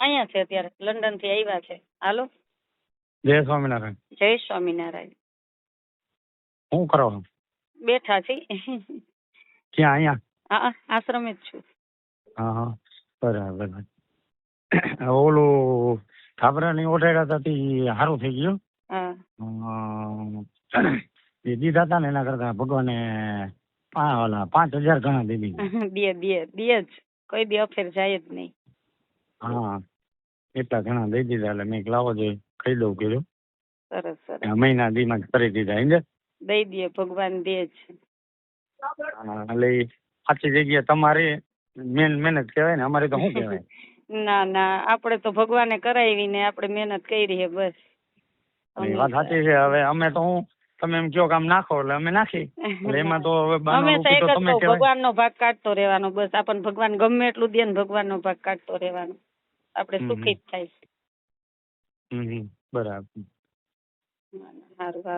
અહીંયા છે અત્યારે લંડનથી આવ્યા છે. હાલો. જય સ્વામિનારાયણ. જય સ્વામિનારાયણ. શું કરો છો? બેઠા છે. ક્યાં અહીંયા? હા આશ્રમે જ છું. હા બરાબર. ઓલું ઠાબરાની ઓઢાડ્યા હતા તે સારું થઈ ગયું? એ દીધા હતા ને એના કરતા ભગવાને પાંચ હજાર ઘણા દીધી. બે બે બે જ. કોઈ દી અફેર જાય જ નહીં. હા. એટલા ઘણા દઈ દીધા એટલે મેં લાવો જોઈએ ખાઈ દઉં કીધું સરસ સરસ. મહિના દીમાં જ કરી દીધા સમજે દઈ દે ભગવાન દે છે એટલે સાચી જગ્યા તમારી મેન મહેનત કહેવાય ને અમારે તો શું કહેવાય? ના ના આપણે તો ભગવાને કરાવી ને આપણે મહેનત કરી છે બસ. વાત સાચી છે હવે અમે તો હું તમે એમ કહો કામ નાખો એટલે અમે નાખી એટલે એમાં તો હવે અમે તો એક જ તમે કહું, ભગવાનનો ભાગ કાઢતો રહેવાનો બસ. આપણને ભગવાન ગમે એટલું દે ને ભગવાનનો ભાગ કાઢતો રહેવાનો. આપણે સુખી થાય. હમ, બરાબર.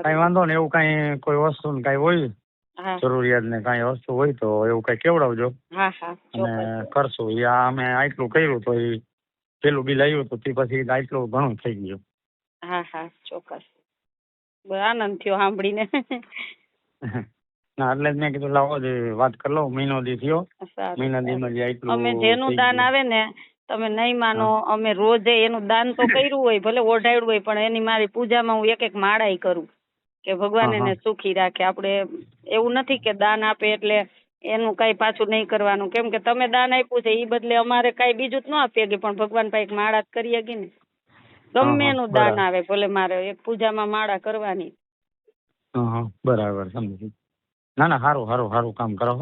કઈ વાંધો ને એવું કઈ કોઈ વસ્તુ ને કઈ હોય જરૂરિયાત ને કઈ વસ્તુ હોય તો એવું કઈ કેવડાવજો. અને કરશું. યા અમે આટલું કર્યું તો એ પેલું બિલ આવ્યું તો તે પછી આટલું ઘણું થઈ ગયું. હા હા. ચોક્કસ. આનંદ થયો સાંભળીને. ના એટલે જ મેં કીધું લાવો જ વાત કરી લો મહિનો દી થયો. મહિના સારું. દીમાં જે આટલું અમે જેનું દાન આવે ને તમે નહીં માનો અમે રોજે એનું દાન તો કર્યું હોય ભલે ઓઢાડ્યું હોય પણ એની મારી પૂજામાં હું એક એક માળાઈ કરું કે ભગવાન એને સુખી રાખે. આપણે એવું નથી કે દાન આપે એટલે એનું કઈ પાછું નહીં કરવાનું. કેમ કે તમે દાન આપ્યું છે એ બદલે અમારે કઈ બીજું જ ન આપીએ કે પણ ભગવાન પાસે એક માળા જ કરી શકીએ ને. ગમે એનું દાન આવે ભલે મારે એક પૂજામાં માળા કરવાની. બરાબર સમજી ના ના સારું સારું સારું કામ કરો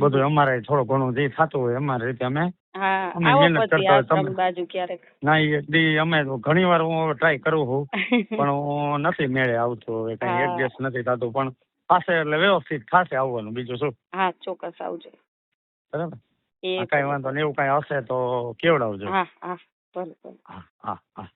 બધું અમારે થોડું ઘણું જે થતું હોય અમારી રીતે અમે હા આવો પછી આશ્રમ બાજુ ક્યારેક. ના એ દી અમે ઘણી વાર હું ટ્રાય કરું છું પણ હું નથી મેળે આવતો હવે કઈ. એડજસ્ટ નથી થતું પણ પાસે એટલે વ્યવસ્થિત થશે આવવાનું બીજું શું? હા ચોક્કસ આવજો. બરાબર? એ કઈ વાંધો નહીં એવું કઈ હશે તો કેવડાવજો. હા હા ભલે ભલે. હા હા હા.